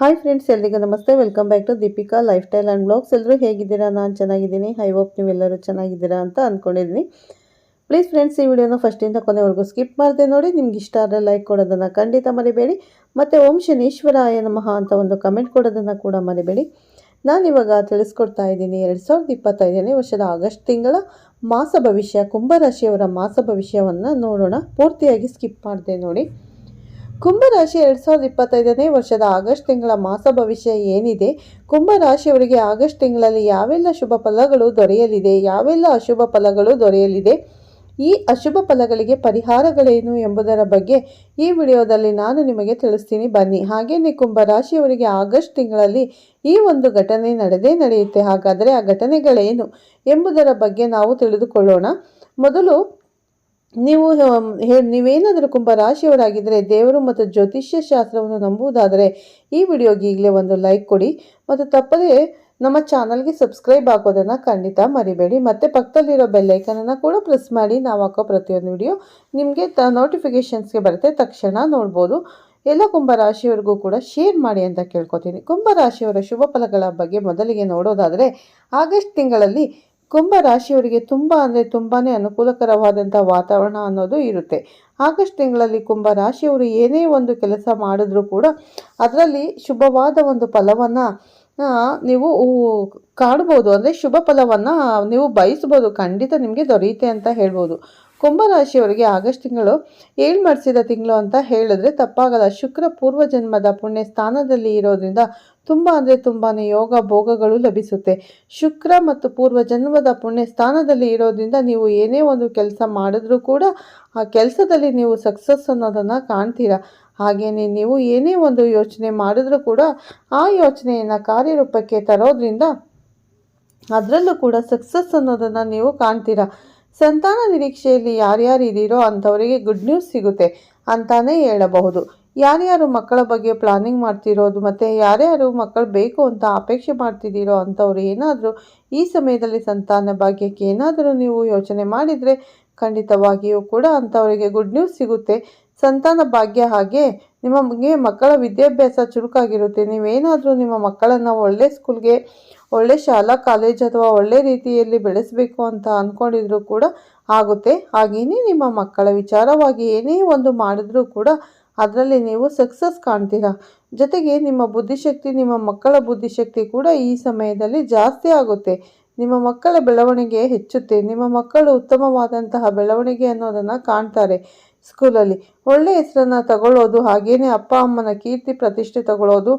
Hi friends ಎಲ್ರಿಗೂ ನಮಸ್ತೆ. Welcome back to Deepika lifestyle and blogs ಎಲ್ಲರೂ ಹೇಗಿದ್ದೀರಾ? ನಾನು ಚೆನ್ನಾಗಿದ್ದೀನಿ. ಐ ಹೋಪ್ ನೀವೆಲ್ಲರೂ ಚೆನ್ನಾಗಿದ್ದೀರಾ ಅಂತ ಅಂದ್ಕೊಂಡಿದ್ದೀನಿ ಪ್ಲೀಸ್ ಫ್ರೆಂಡ್ಸ್ ಈ ವಿಡಿಯೋನ ಫಸ್ಟಿಂದ ಕೊನೆವರೆಗೂ ಸ್ಕಿಪ್ ಮಾಡಿದೆ ನೋಡಿ. ನಿಮ್ಗೆ ಇಷ್ಟ ಆದರೆ ಲೈಕ್ ಕೊಡೋದನ್ನು ಖಂಡಿತ ಮರಿಬೇಡಿ. ಮತ್ತು ಓಂ ಶನೀಶ್ವರಾಯ ನಮಃ ಅಂತ ಒಂದು ಕಮೆಂಟ್ ಕೊಡೋದನ್ನು ಕೂಡ ಮರಿಬೇಡಿ. ನಾನಿವಾಗ ತಿಳಿಸ್ಕೊಡ್ತಾ ಇದ್ದೀನಿ. ಎರಡು ಸಾವಿರದ ಇಪ್ಪತ್ತೈದನೇ ವರ್ಷದ ಆಗಸ್ಟ್ ತಿಂಗಳ ಮಾಸ ಭವಿಷ್ಯ ಕುಂಭರಾಶಿಯವರ ಮಾಸ ಭವಿಷ್ಯವನ್ನು ನೋಡೋಣ. ಪೂರ್ತಿಯಾಗಿ ಸ್ಕಿಪ್ ಮಾಡಿದೆ ನೋಡಿ. ಕುಂಭರಾಶಿ ಎರಡು ಸಾವಿರದ ಇಪ್ಪತ್ತೈದನೇ ವರ್ಷದ ಆಗಸ್ಟ್ ತಿಂಗಳ ಮಾಸ ಭವಿಷ್ಯ ಏನಿದೆ? ಕುಂಭರಾಶಿಯವರಿಗೆ ಆಗಸ್ಟ್ ತಿಂಗಳಲ್ಲಿ ಯಾವೆಲ್ಲ ಶುಭ ಫಲಗಳು ದೊರೆಯಲಿದೆ? ಯಾವೆಲ್ಲ ಅಶುಭ ಫಲಗಳು ದೊರೆಯಲಿದೆ? ಈ ಅಶುಭ ಫಲಗಳಿಗೆ ಪರಿಹಾರಗಳೇನು ಎಂಬುದರ ಬಗ್ಗೆ ಈ ವಿಡಿಯೋದಲ್ಲಿ ನಾನು ನಿಮಗೆ ತಿಳಿಸ್ತೀನಿ. ಬನ್ನಿ, ಹಾಗೆಯೇ ಕುಂಭರಾಶಿಯವರಿಗೆ ಆಗಸ್ಟ್ ತಿಂಗಳಲ್ಲಿ ಈ ಒಂದು ಘಟನೆ ನಡೆದೇ ನಡೆಯುತ್ತೆ. ಹಾಗಾದರೆ ಆ ಘಟನೆಗಳೇನು ಎಂಬುದರ ಬಗ್ಗೆ ನಾವು ತಿಳಿದುಕೊಳ್ಳೋಣ. ಮೊದಲು ನೀವು ನೀವೇನಾದರೂ ಕುಂಭ ರಾಶಿಯವರಾಗಿದ್ದರೆ ದೇವರು ಮತ್ತು ಜ್ಯೋತಿಷ್ಯ ಶಾಸ್ತ್ರವನ್ನು ನಂಬುವುದಾದರೆ ಈ ವಿಡಿಯೋಗೆ ಈಗಲೇ ಒಂದು ಲೈಕ್ ಕೊಡಿ ಮತ್ತು ತಪ್ಪದೇ ನಮ್ಮ ಚಾನಲ್ಗೆ ಸಬ್ಸ್ಕ್ರೈಬ್ ಹಾಕೋದನ್ನು ಖಂಡಿತ ಮರಿಬೇಡಿ. ಮತ್ತು ಪಕ್ಕದಲ್ಲಿರೋ ಬೆಲ್ಲೈಕನನ್ನು ಕೂಡ ಪ್ರೆಸ್ ಮಾಡಿ. ನಾವು ಹಾಕೋ ಪ್ರತಿಯೊಂದು ವಿಡಿಯೋ ನಿಮಗೆ ತ ನೋಟಿಫಿಕೇಷನ್ಸ್ಗೆ ಬರುತ್ತೆ. ತಕ್ಷಣ ನೋಡ್ಬೋದು. ಎಲ್ಲ ಕುಂಭ ರಾಶಿಯವರಿಗೂ ಕೂಡ ಶೇರ್ ಮಾಡಿ ಅಂತ ಕೇಳ್ಕೊತೀನಿ. ಕುಂಭ ರಾಶಿಯವರ ಶುಭ ಫಲಗಳ ಬಗ್ಗೆ ಮೊದಲಿಗೆ ನೋಡೋದಾದರೆ ಆಗಸ್ಟ್ ತಿಂಗಳಲ್ಲಿ ಕುಂಭ ರಾಶಿಯವರಿಗೆ ತುಂಬ ಅಂದರೆ ತುಂಬಾ ಅನುಕೂಲಕರವಾದಂಥ ವಾತಾವರಣ ಅನ್ನೋದು ಇರುತ್ತೆ. ಆಗಸ್ಟ್ ತಿಂಗಳಲ್ಲಿ ಕುಂಭ ರಾಶಿಯವರು ಏನೇ ಒಂದು ಕೆಲಸ ಮಾಡಿದ್ರೂ ಕೂಡ ಅದರಲ್ಲಿ ಶುಭವಾದ ಒಂದು ಫಲವನ್ನು ನೀವು ಕಾಣ್ಬೋದು. ಅಂದರೆ ಶುಭ ಫಲವನ್ನು ನೀವು ಬಯಸ್ಬೋದು. ಖಂಡಿತ ನಿಮಗೆ ದೊರೆಯುತ್ತೆ ಅಂತ ಹೇಳ್ಬೋದು. ಕುಂಭರಾಶಿಯವರಿಗೆ ಆಗಸ್ಟ್ ತಿಂಗಳು ಏಳು ಮಾಡಿಸಿದ ತಿಂಗಳು ಅಂತ ಹೇಳಿದ್ರೆ ತಪ್ಪಾಗಲ್ಲ. ಶುಕ್ರ ಪೂರ್ವ ಜನ್ಮದ ಪುಣ್ಯ ಸ್ಥಾನದಲ್ಲಿ ಇರೋದ್ರಿಂದ ತುಂಬ ಅಂದರೆ ತುಂಬಾ ಯೋಗ ಭೋಗಗಳು ಲಭಿಸುತ್ತೆ. ಶುಕ್ರ ಮತ್ತು ಪೂರ್ವ ಜನ್ಮದ ಪುಣ್ಯ ಸ್ಥಾನದಲ್ಲಿ ಇರೋದ್ರಿಂದ ನೀವು ಏನೇ ಒಂದು ಕೆಲಸ ಮಾಡಿದ್ರೂ ಕೂಡ ಆ ಕೆಲಸದಲ್ಲಿ ನೀವು ಸಕ್ಸಸ್ ಅನ್ನೋದನ್ನು ಕಾಣ್ತೀರಾ. ಹಾಗೆಯೇ ನೀವು ಏನೇ ಒಂದು ಯೋಚನೆ ಮಾಡಿದ್ರೂ ಕೂಡ ಆ ಯೋಚನೆಯನ್ನು ಕಾರ್ಯರೂಪಕ್ಕೆ ತರೋದ್ರಿಂದ ಅದರಲ್ಲೂ ಕೂಡ ಸಕ್ಸಸ್ ಅನ್ನೋದನ್ನು ನೀವು ಕಾಣ್ತೀರಾ. ಸಂತಾನ ನಿರೀಕ್ಷೆಯಲ್ಲಿ ಯಾರ್ಯಾರು ಇದ್ದೀರೋ ಅಂಥವರಿಗೆ ಗುಡ್ ನ್ಯೂಸ್ ಸಿಗುತ್ತೆ ಅಂತಾನೇ ಹೇಳಬಹುದು. ಯಾರ್ಯಾರು ಮಕ್ಕಳ ಬಗ್ಗೆ ಪ್ಲಾನಿಂಗ್ ಮಾಡ್ತಿರೋದು ಮತ್ತು ಯಾರ್ಯಾರು ಮಕ್ಕಳು ಬೇಕು ಅಂತ ಅಪೇಕ್ಷೆ ಮಾಡ್ತಿದ್ದೀರೋ ಅಂಥವ್ರು ಏನಾದರೂ ಈ ಸಮಯದಲ್ಲಿ ಸಂತಾನ ಭಾಗ್ಯಕ್ಕೆ ಏನಾದರೂ ನೀವು ಯೋಚನೆ ಮಾಡಿದರೆ ಖಂಡಿತವಾಗಿಯೂ ಕೂಡ ಅಂಥವರಿಗೆ ಗುಡ್ ನ್ಯೂಸ್ ಸಿಗುತ್ತೆ. ಸಂತಾನ ಭಾಗ್ಯ ಹಾಗೆ ನಿಮಗೆ ಮಕ್ಕಳ ವಿದ್ಯಾಭ್ಯಾಸ ಚುರುಕಾಗಿರುತ್ತೆ. ನೀವೇನಾದರೂ ನಿಮ್ಮ ಮಕ್ಕಳನ್ನು ಒಳ್ಳೆ ಸ್ಕೂಲ್ಗೆ ಒಳ್ಳೆ ಶಾಲಾ ಕಾಲೇಜ್ ಅಥವಾ ಒಳ್ಳೆ ರೀತಿಯಲ್ಲಿ ಬೆಳೆಸಬೇಕು ಅಂತ ಅಂದ್ಕೊಂಡಿದ್ರು ಕೂಡ ಆಗುತ್ತೆ. ಹಾಗೆಯೇ ನಿಮ್ಮ ಮಕ್ಕಳ ವಿಚಾರವಾಗಿ ಏನೇ ಒಂದು ಮಾಡಿದ್ರೂ ಕೂಡ ಅದರಲ್ಲಿ ನೀವು ಸಕ್ಸಸ್ ಕಾಣ್ತೀರಾ? ಜೊತೆಗೆ ನಿಮ್ಮ ಬುದ್ಧಿಶಕ್ತಿ, ನಿಮ್ಮ ಮಕ್ಕಳ ಬುದ್ಧಿಶಕ್ತಿ ಕೂಡ ಈ ಸಮಯದಲ್ಲಿ ಜಾಸ್ತಿ ಆಗುತ್ತೆ. ನಿಮ್ಮ ಮಕ್ಕಳ ಬೆಳವಣಿಗೆ ಹೆಚ್ಚುತ್ತೆ. ನಿಮ್ಮ ಮಕ್ಕಳು ಉತ್ತಮವಾದಂತಹ ಬೆಳವಣಿಗೆ ಅನ್ನೋದನ್ನು ಕಾಣ್ತಾರೆ ಸ್ಕೂಲಲ್ಲಿ. ಒಳ್ಳೆಯ ಹೆಸರನ್ನು ತಗೊಳ್ಳೋದು, ಹಾಗೇನೆ ಅಪ್ಪ ಅಮ್ಮನ ಕೀರ್ತಿ ಪ್ರತಿಷ್ಠೆ ತಗೊಳ್ಳೋದು,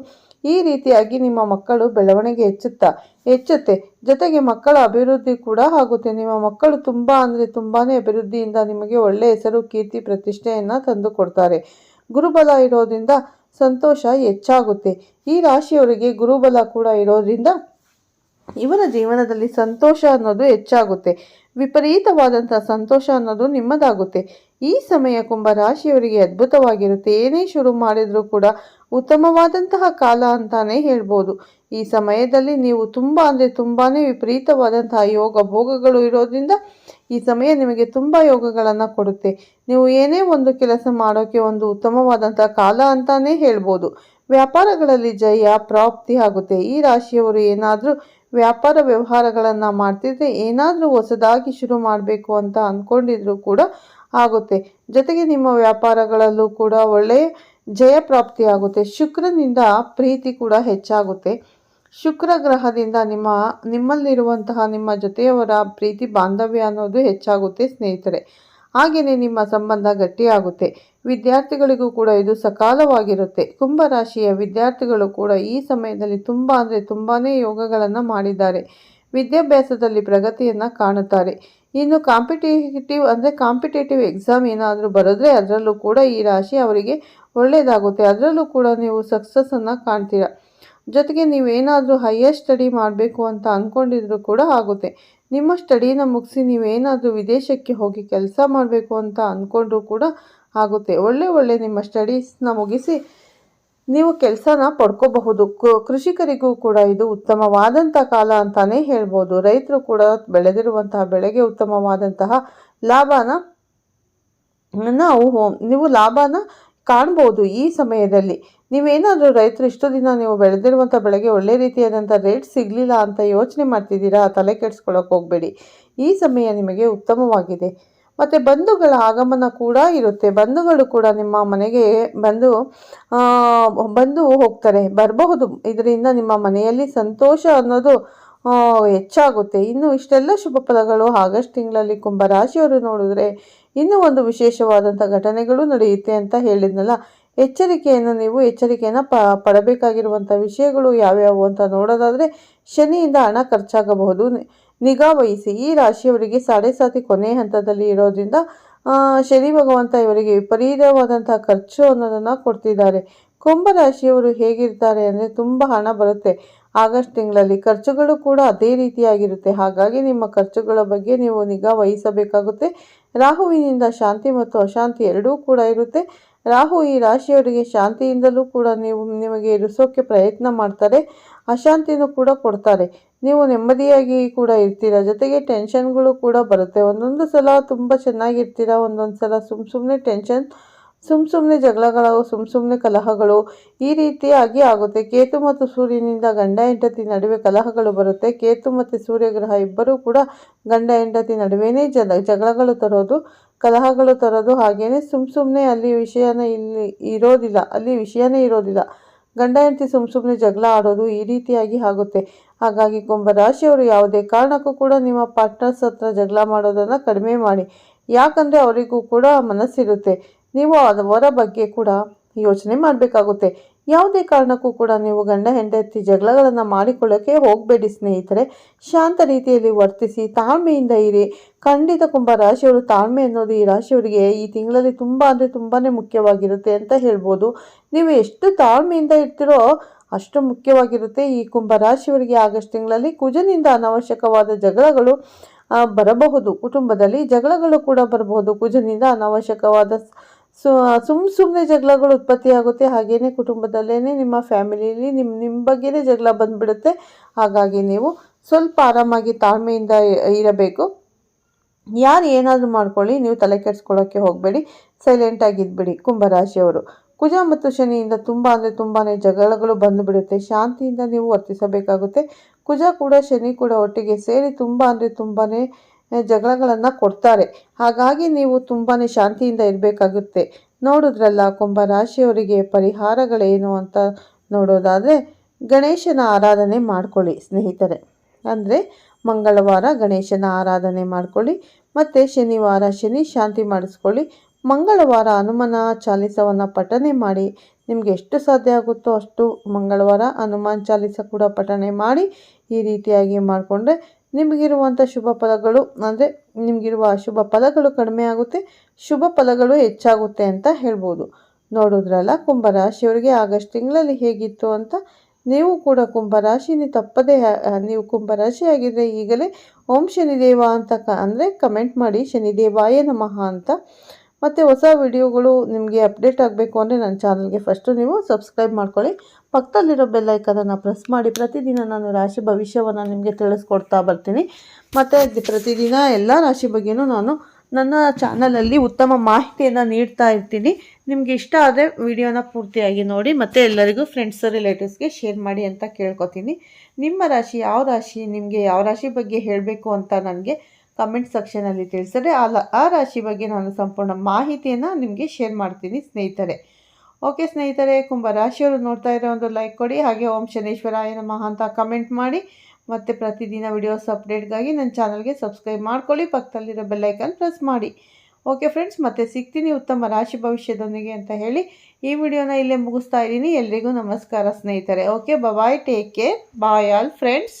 ಈ ರೀತಿಯಾಗಿ ನಿಮ್ಮ ಮಕ್ಕಳು ಬೆಳವಣಿಗೆ ಹೆಚ್ಚುತ್ತಾ, ಹೆಚ್ಚುತ್ತೆ. ಜೊತೆಗೆ ಮಕ್ಕಳ ಅಭಿವೃದ್ಧಿ ಕೂಡ ಆಗುತ್ತೆ. ನಿಮ್ಮ ಮಕ್ಕಳು ತುಂಬ ಅಂದರೆ ತುಂಬಾ ಅಭಿವೃದ್ಧಿಯಿಂದ ನಿಮಗೆ ಒಳ್ಳೆಯ ಹೆಸರು, ಕೀರ್ತಿ, ಪ್ರತಿಷ್ಠೆಯನ್ನು ತಂದು ಕೊಡ್ತಾರೆ. ಗುರುಬಲ ಇರೋದ್ರಿಂದ ಸಂತೋಷ ಹೆಚ್ಚಾಗುತ್ತೆ. ಈ ರಾಶಿಯವರಿಗೆ ಗುರುಬಲ ಕೂಡ ಇರೋದ್ರಿಂದ ಇವರ ಜೀವನದಲ್ಲಿ ಸಂತೋಷ ಅನ್ನೋದು ಹೆಚ್ಚಾಗುತ್ತೆ. ವಿಪರೀತವಾದಂಥ ಸಂತೋಷ ಅನ್ನೋದು ನಿಮ್ಮದಾಗುತ್ತೆ. ಈ ಸಮಯ ಕುಂಭ ರಾಶಿಯವರಿಗೆ ಅದ್ಭುತವಾಗಿರುತ್ತೆ. ಏನೇ ಶುರು ಮಾಡಿದರೂ ಕೂಡ ಉತ್ತಮವಾದಂತಹ ಕಾಲ ಅಂತಾನೆ ಹೇಳ್ಬೋದು. ಈ ಸಮಯದಲ್ಲಿ ನೀವು ತುಂಬ ಅಂದರೆ ತುಂಬಾ ವಿಪರೀತವಾದಂತಹ ಯೋಗ ಭೋಗಗಳು ಇರೋದ್ರಿಂದ ಈ ಸಮಯ ನಿಮಗೆ ತುಂಬ ಯೋಗಗಳನ್ನು ಕೊಡುತ್ತೆ. ನೀವು ಏನೇ ಒಂದು ಕೆಲಸ ಮಾಡೋಕ್ಕೆ ಒಂದು ಉತ್ತಮವಾದಂಥ ಕಾಲ ಅಂತಾನೆ ಹೇಳ್ಬೋದು. ವ್ಯಾಪಾರಗಳಲ್ಲಿ ಜಯ, ಪ್ರಾಪ್ತಿ ಆಗುತ್ತೆ. ಈ ರಾಶಿಯವರು ಏನಾದರೂ ವ್ಯಾಪಾರ ವ್ಯವಹಾರಗಳನ್ನು ಮಾಡ್ತಿದ್ರೆ ಏನಾದರೂ ಹೊಸದಾಗಿ ಶುರು ಮಾಡಬೇಕು ಅಂತ ಅಂದ್ಕೊಂಡಿದ್ರು ಕೂಡ ಆಗುತ್ತೆ. ಜೊತೆಗೆ ನಿಮ್ಮ ವ್ಯಾಪಾರಗಳಲ್ಲೂ ಕೂಡ ಒಳ್ಳೆಯ ಜಯ ಪ್ರಾಪ್ತಿ ಆಗುತ್ತೆ. ಶುಕ್ರನಿಂದ ಪ್ರೀತಿ ಕೂಡ ಹೆಚ್ಚಾಗುತ್ತೆ. ಶುಕ್ರ ಗ್ರಹದಿಂದ ನಿಮ್ಮ, ನಿಮ್ಮಲ್ಲಿರುವಂತಹ ನಿಮ್ಮ ಜೊತೆಯವರ ಪ್ರೀತಿ, ಬಾಂಧವ್ಯ ಅನ್ನೋದು ಹೆಚ್ಚಾಗುತ್ತೆ ಸ್ನೇಹಿತರೆ. ಹಾಗೆಯೇ ನಿಮ್ಮ ಸಂಬಂಧ ಗಟ್ಟಿಯಾಗುತ್ತೆ. ವಿದ್ಯಾರ್ಥಿಗಳಿಗೂ ಕೂಡ ಇದು ಸಕಾಲವಾಗಿರುತ್ತೆ. ಕುಂಭರಾಶಿಯ ವಿದ್ಯಾರ್ಥಿಗಳು ಕೂಡ ಈ ಸಮಯದಲ್ಲಿ ತುಂಬ ಅಂದರೆ ತುಂಬಾ ಯೋಗಗಳನ್ನು ಮಾಡಿದ್ದಾರೆ. ವಿದ್ಯಾಭ್ಯಾಸದಲ್ಲಿ ಪ್ರಗತಿಯನ್ನು ಕಾಣುತ್ತಾರೆ. ಇನ್ನು ಕಾಂಪಿಟೇಟಿವ್ ಅಂದರೆ ಕಾಂಪಿಟೇಟಿವ್ ಎಕ್ಸಾಮ್ ಏನಾದರೂ ಬರೆದ್ರೆ ಅದರಲ್ಲೂ ಕೂಡ ಈ ರಾಶಿ ಅವರಿಗೆ ಒಳ್ಳೆಯದಾಗುತ್ತೆ ಅದರಲ್ಲೂ ಕೂಡ ನೀವು ಸಕ್ಸಸ್ಸನ್ನು ಕಾಣ್ತೀರಾ. ಜೊತೆಗೆ ನೀವೇನಾದರೂ ಹೈಯರ್ ಸ್ಟಡಿ ಮಾಡಬೇಕು ಅಂತ ಅಂದ್ಕೊಂಡಿದ್ರೂ ಕೂಡ ಆಗುತ್ತೆ. ನಿಮ್ಮ ಸ್ಟಡಿನ ಮುಗಿಸಿ ನೀವೇನಾದರೂ ವಿದೇಶಕ್ಕೆ ಹೋಗಿ ಕೆಲಸ ಮಾಡಬೇಕು ಅಂತ ಅಂದ್ಕೊಂಡ್ರೂ ಕೂಡ ಆಗುತ್ತೆ. ಒಳ್ಳೆ ಒಳ್ಳೆ ನಿಮ್ಮ ಸ್ಟಡೀಸ್ನ ಮುಗಿಸಿ ನೀವು ಕೆಲಸನ ಪಡ್ಕೋಬಹುದು. ಕೃಷಿಕರಿಗೂ ಕೂಡ ಇದು ಉತ್ತಮವಾದಂಥ ಕಾಲ ಅಂತಲೇ ಹೇಳ್ಬೋದು. ರೈತರು ಕೂಡ ಬೆಳೆದಿರುವಂತಹ ಬೆಳೆಗೆ ಉತ್ತಮವಾದಂತಹ ಲಾಭನ ನಾವು ನೀವು ಲಾಭನ ಕಾಣ್ಬೋದು ಈ ಸಮಯದಲ್ಲಿ. ನೀವೇನಾದರೂ ರೈತರು ಇಷ್ಟು ದಿನ ನೀವು ಬೆಳೆದಿರುವಂಥ ಬೆಳೆಗೆ ಒಳ್ಳೆ ರೀತಿಯಾದಂಥ ರೇಟ್ ಸಿಗಲಿಲ್ಲ ಅಂತ ಯೋಚನೆ ಮಾಡ್ತಿದ್ದೀರಾ? ತಲೆ ಕೆಡಿಸ್ಕೊಳ್ಳೋಕೆ ಹೋಗಬೇಡಿ. ಈ ಸಮಯ ನಿಮಗೆ ಉತ್ತಮವಾಗಿದೆ. ಮತ್ತು ಬಂಧುಗಳ ಆಗಮನ ಕೂಡ ಇರುತ್ತೆ. ಬಂಧುಗಳು ಕೂಡ ನಿಮ್ಮ ಮನೆಗೆ ಬಂದು ಬಂದು ಹೋಗ್ತಾರೆ. ಬರಬಹುದು. ಇದರಿಂದ ನಿಮ್ಮ ಮನೆಯಲ್ಲಿ ಸಂತೋಷ ಅನ್ನೋದು ಹೆಚ್ಚಾಗುತ್ತೆ. ಇನ್ನು ಇಷ್ಟೆಲ್ಲ ಶುಭ ಫಲಗಳು ಆಗಸ್ಟ್ ತಿಂಗಳಲ್ಲಿ ಕುಂಭರಾಶಿಯವರು ನೋಡಿದ್ರೆ ಇನ್ನೂ ಒಂದು ವಿಶೇಷವಾದಂಥ ಘಟನೆಗಳು ನಡೆಯುತ್ತೆ ಅಂತ ಹೇಳಿದ್ನಲ್ಲ. ಎಚ್ಚರಿಕೆಯನ್ನು ನೀವು ಎಚ್ಚರಿಕೆಯನ್ನು ಪ, ಪಡಬೇಕಾಗಿರುವಂಥ ವಿಷಯಗಳು ಯಾವ್ಯಾವು ಅಂತ ನೋಡೋದಾದರೆ ಶನಿಯಿಂದ ಹಣ ಖರ್ಚಾಗಬಹುದು. ನಿಗಾ ವಹಿಸಿ ಈ ರಾಶಿಯವರಿಗೆ ಸಾಡೆ ಸಾತಿ ಕೊನೆ ಹಂತದಲ್ಲಿ ಇರೋದ್ರಿಂದ ಶನಿ ಭಗವಂತ ಇವರಿಗೆ ವಿಪರೀತವಾದಂಥ ಖರ್ಚು ಅನ್ನೋದನ್ನು ಕೊಡ್ತಿದ್ದಾರೆ. ಕುಂಭರಾಶಿಯವರು ಹೇಗಿರ್ತಾರೆ ಅಂದರೆ ತುಂಬ ಹಣ ಬರುತ್ತೆ. ಆಗಸ್ಟ್ ತಿಂಗಳಲ್ಲಿ ಖರ್ಚುಗಳು ಕೂಡ ಅದೇ ರೀತಿಯಾಗಿರುತ್ತೆ. ಹಾಗಾಗಿ ನಿಮ್ಮ ಖರ್ಚುಗಳ ಬಗ್ಗೆ ನೀವು ನಿಗಾ ವಹಿಸಬೇಕಾಗುತ್ತೆ. ರಾಹುವಿನಿಂದ ಶಾಂತಿ ಮತ್ತು ಅಶಾಂತಿ ಎರಡೂ ಕೂಡ ಇರುತ್ತೆ. ರಾಹು ಈ ರಾಶಿಯವರಿಗೆ ಶಾಂತಿಯಿಂದಲೂ ಕೂಡ ನೀವು ನಿಮಗೆ ಇರಿಸೋಕ್ಕೆ ಪ್ರಯತ್ನ ಮಾಡ್ತಾರೆ. ಅಶಾಂತಿನೂ ಕೂಡ ಕೊಡ್ತಾರೆ. ನೀವು ನೆಮ್ಮದಿಯಾಗಿ ಕೂಡ ಇರ್ತೀರ. ಜೊತೆಗೆ ಟೆನ್ಷನ್ಗಳು ಕೂಡ ಬರುತ್ತೆ. ಒಂದೊಂದು ಸಲ ತುಂಬ ಚೆನ್ನಾಗಿರ್ತೀರ. ಒಂದೊಂದು ಸಲ ಸುಮ್ಮ ಸುಮ್ಮನೆ ಟೆನ್ಷನ್ ಸುಮ್ಮ ಸುಮ್ಮನೆ ಜಗಳಗಳು, ಸುಮ್ ಸುಮ್ಮನೆ ಕಲಹಗಳು ಈ ರೀತಿಯಾಗಿ ಆಗುತ್ತೆ. ಕೇತು ಮತ್ತು ಸೂರ್ಯನಿಂದ ಗಂಡ, ಹೆಂಡತಿ ನಡುವೆ ಕಲಹಗಳು ಬರುತ್ತೆ. ಕೇತು ಮತ್ತು ಸೂರ್ಯಗ್ರಹ ಇಬ್ಬರೂ ಕೂಡ ಗಂಡ, ಹೆಂಡತಿ ನಡುವೆನೇ ಜಗಳಗಳು ತರೋದು, ಕಲಹಗಳು ತರೋದು ಹಾಗೇನೆ ಸುಮ್ ಸುಮ್ಮನೆ ಅಲ್ಲಿ ವಿಷಯನ ಇಲ್ಲಿ ಇರೋದಿಲ್ಲ, ಅಲ್ಲಿ ವಿಷಯನೇ ಇರೋದಿಲ್ಲ. ಗಂಡ, ಹೆಂಡತಿ ಸುಮ್ ಸುಮ್ಮನೆ ಜಗಳ ಆಡೋದು ಈ ರೀತಿಯಾಗಿ ಆಗುತ್ತೆ. ಹಾಗಾಗಿ ಕುಂಭರಾಶಿಯವರು ಯಾವುದೇ ಕಾರಣಕ್ಕೂ ಕೂಡ ನಿಮ್ಮ ಪಾರ್ಟ್ನರ್ಸ್ ಹತ್ರ ಜಗಳ ಮಾಡೋದನ್ನು ಕಡಿಮೆ ಮಾಡಿ. ಯಾಕಂದರೆ ಅವರಿಗೂ ಕೂಡ ಮನಸ್ಸಿರುತ್ತೆ. ನೀವು ಅದರ ಬಗ್ಗೆ ಕೂಡ ಯೋಚನೆ ಮಾಡಬೇಕಾಗುತ್ತೆ. ಯಾವುದೇ ಕಾರಣಕ್ಕೂ ಕೂಡ ನೀವು ಗಂಡ, ಹೆಂಡತಿ ಜಗಳಗಳನ್ನು ಮಾಡಿಕೊಳ್ಳೋಕ್ಕೆ ಹೋಗಬೇಡಿ ಸ್ನೇಹಿತರೆ. ಶಾಂತ ರೀತಿಯಲ್ಲಿ ವರ್ತಿಸಿ ತಾಳ್ಮೆಯಿಂದ ಇರಿ. ಖಂಡಿತ ಕುಂಭ ರಾಶಿಯವರು ತಾಳ್ಮೆ ಅನ್ನೋದು ಈ ರಾಶಿಯವರಿಗೆ ಈ ತಿಂಗಳಲ್ಲಿ ತುಂಬ ಅಂದರೆ ತುಂಬಾ ಮುಖ್ಯವಾಗಿರುತ್ತೆ ಅಂತ ಹೇಳ್ಬೋದು. ನೀವು ಎಷ್ಟು ತಾಳ್ಮೆಯಿಂದ ಇರ್ತೀರೋ ಅಷ್ಟು ಮುಖ್ಯವಾಗಿರುತ್ತೆ. ಈ ಕುಂಭ ರಾಶಿಯವರಿಗೆ ಆಗಸ್ಟ್ ತಿಂಗಳಲ್ಲಿ ಕುಜನಿಂದ ಅನವಶ್ಯಕವಾದ ಜಗಳಗಳು ಬರಬಹುದು. ಕುಟುಂಬದಲ್ಲಿ ಜಗಳಗಳು ಕೂಡ ಬರಬಹುದು. ಕುಜನಿಂದ ಅನಾವಶ್ಯಕವಾದ ಸು ಸುಮ್ಮ ಸುಮ್ಮನೆ ಜಗಳಗಳು ಉತ್ಪತ್ತಿಯಾಗುತ್ತೆ ಹಾಗೇನೆ ಕುಟುಂಬದಲ್ಲೇ ನಿಮ್ಮ ಫ್ಯಾಮಿಲಿಯಲ್ಲಿ ನಿಮ್ಮ ನಿಮ್ಮ ಬಗ್ಗೆನೇ ಜಗಳ ಬಂದುಬಿಡುತ್ತೆ. ಹಾಗಾಗಿ ನೀವು ಸ್ವಲ್ಪ ಆರಾಮಾಗಿ ತಾಳ್ಮೆಯಿಂದ ಇರಬೇಕು. ಯಾರು ಏನಾದರೂ ಮಾಡ್ಕೊಳ್ಳಿ. ನೀವು ತಲೆ ಕೆಡಿಸ್ಕೊಳ್ಳೋಕ್ಕೆ ಹೋಗಬೇಡಿ. ಸೈಲೆಂಟಾಗಿ ಇದ್ಬಿಡಿ ಕುಂಭರಾಶಿಯವರು. ಕುಜ ಮತ್ತು ಶನಿಯಿಂದ ತುಂಬ ಅಂದರೆ ತುಂಬಾ ಜಗಳಗಳು ಬಂದುಬಿಡುತ್ತೆ. ಶಾಂತಿಯಿಂದ ನೀವು ವರ್ತಿಸಬೇಕಾಗುತ್ತೆ. ಕುಜ ಕೂಡ ಶನಿ ಕೂಡ ಒಟ್ಟಿಗೆ ಸೇರಿ ತುಂಬ ಅಂದರೆ ತುಂಬಾ ಜಗಳಗಳನ್ನು ಕೊಡ್ತಾರೆ. ಹಾಗಾಗಿ ನೀವು ತುಂಬಾ ಶಾಂತಿಯಿಂದ ಇರಬೇಕಾಗುತ್ತೆ. ನೋಡಿದ್ರಲ್ಲ ಕುಂಭರಾಶಿಯವರಿಗೆ ಪರಿಹಾರಗಳೇನು ಅಂತ ನೋಡೋದಾದರೆ, ಗಣೇಶನ ಆರಾಧನೆ ಮಾಡ್ಕೊಳ್ಳಿ ಸ್ನೇಹಿತರೆ. ಅಂದರೆ, ಮಂಗಳವಾರ ಗಣೇಶನ ಆರಾಧನೆ ಮಾಡ್ಕೊಳ್ಳಿ, ಮತ್ತು ಶನಿವಾರ ಶನಿ ಶಾಂತಿ ಮಾಡಿಸ್ಕೊಳ್ಳಿ, ಮಂಗಳವಾರ ಹನುಮನ ಚಾಲಿಸವನ್ನು ಪಠನೆ ಮಾಡಿ, ನಿಮಗೆ ಎಷ್ಟು ಸಾಧ್ಯ ಆಗುತ್ತೋ ಅಷ್ಟು ಮಂಗಳವಾರ ಹನುಮಾನ್ ಚಾಲಿಸ ಕೂಡ ಪಠನೆ ಮಾಡಿ, ಈ ರೀತಿಯಾಗಿ ಮಾಡಿಕೊಂಡ್ರೆ ನಿಮಗಿರುವಂಥ ಶುಭ ಫಲಗಳು, ಅಂದರೆ ನಿಮಗಿರುವ ಅಶುಭ ಫಲಗಳು ಕಡಿಮೆ ಆಗುತ್ತೆ, ಶುಭ ಫಲಗಳು ಹೆಚ್ಚಾಗುತ್ತೆ ಅಂತ ಹೇಳ್ಬೋದು. ನೋಡಿದ್ರಲ್ಲ, ಕುಂಭರಾಶಿಯವರಿಗೆ ಆಗಸ್ಟ್ ತಿಂಗಳಲ್ಲಿ ಹೇಗಿತ್ತು ಅಂತ? ನೀವು ಕೂಡ ಕುಂಭರಾಶಿನಿ ತಪ್ಪದೇ ನೀವು ಕುಂಭರಾಶಿ ಆಗಿದ್ದರೆ ಈಗಲೇ ಓಂ ಶನಿದೇವ ಅಂತ ಕ, ಅಂದರೆ ಕಮೆಂಟ್ ಮಾಡಿ, ಶನಿದೇವಾಯ ನಮಃ ಅಂತ ಮತ್ತು ಹೊಸ ವಿಡಿಯೋಗಳು ನಿಮಗೆ ಅಪ್ಡೇಟ್ ಆಗಬೇಕು ಅಂದರೆ ನನ್ನ ಚಾನಲ್ಗೆ ಫಸ್ಟು ನೀವು ಸಬ್ಸ್ಕ್ರೈಬ್ ಮಾಡ್ಕೊಳ್ಳಿ. ಪಕ್ಕದಲ್ಲಿರೋ ಬೆಲ್ಲೈಕನ್ನು ಪ್ರೆಸ್ ಮಾಡಿ. ಪ್ರತಿದಿನ ನಾನು ರಾಶಿ ಭವಿಷ್ಯವನ್ನು ನಿಮಗೆ ತಿಳಿಸ್ಕೊಡ್ತಾ ಬರ್ತೀನಿ. ಮತ್ತು ಪ್ರತಿದಿನ ಎಲ್ಲ ರಾಶಿ ಬಗ್ಗೆಯೂ ನಾನು ನನ್ನ ಚಾನಲಲ್ಲಿ ಉತ್ತಮ ಮಾಹಿತಿಯನ್ನು ನೀಡ್ತಾ ಇರ್ತೀನಿ. ನಿಮಗೆ ಇಷ್ಟ ಆದರೆ ವಿಡಿಯೋನ ಪೂರ್ತಿಯಾಗಿ ನೋಡಿ, ಮತ್ತು ಎಲ್ಲರಿಗೂ ಫ್ರೆಂಡ್ಸ್ ರಿಲೇಟಿವ್ಸ್ಗೆ ಶೇರ್ ಮಾಡಿ ಅಂತ ಕೇಳ್ಕೊತೀನಿ. ನಿಮ್ಮ ರಾಶಿ ಯಾವ ರಾಶಿ, ನಿಮಗೆ ಯಾವ ರಾಶಿ ಬಗ್ಗೆ ಹೇಳಬೇಕು ಅಂತ ನನಗೆ ಕಮೆಂಟ್ ಸೆಕ್ಷನಲ್ಲಿ ತಿಳಿಸಿದ್ರೆ ಆ ಆ ರಾಶಿ ಬಗ್ಗೆ ನಾನು ಸಂಪೂರ್ಣ ಮಾಹಿತಿಯನ್ನು ನಿಮಗೆ ಶೇರ್ ಮಾಡ್ತೀನಿ ಸ್ನೇಹಿತರೆ. ಓಕೆ ಸ್ನೇಹಿತರೆ ಕುಂಭ ರಾಶಿಯವರು ನೋಡ್ತಾ ಇರೋ ಒಂದು ಲೈಕ್ ಕೊಡಿ. ಹಾಗೆ ಓಂ ಶನೇಶ್ವರಾಯ ನಮಃ ಅಂತ ಕಮೆಂಟ್ ಮಾಡಿ. ಮತ್ತು ಪ್ರತಿದಿನ ವಿಡಿಯೋಸ್ ಅಪ್ಡೇಟ್ಗಾಗಿ ನನ್ನ ಚಾನಲ್ಗೆ ಸಬ್ಸ್ಕ್ರೈಬ್ ಮಾಡ್ಕೊಳ್ಳಿ. ಪಕ್ಕದಲ್ಲಿರೋ ಬೆಲ್ಲೈಕನ್ ಪ್ರೆಸ್ ಮಾಡಿ. ಓಕೆ ಫ್ರೆಂಡ್ಸ್ ಮತ್ತೆ ಸಿಗ್ತೀನಿ ಉತ್ತಮ ರಾಶಿ ಭವಿಷ್ಯದೊಂದಿಗೆ ಅಂತ ಹೇಳಿ ಈ ವಿಡಿಯೋನ ಇಲ್ಲೇ ಮುಗಿಸ್ತಾ ಇದ್ದೀನಿ. ಎಲ್ರಿಗೂ ನಮಸ್ಕಾರ ಸ್ನೇಹಿತರೆ. Okay bye take care bye all friends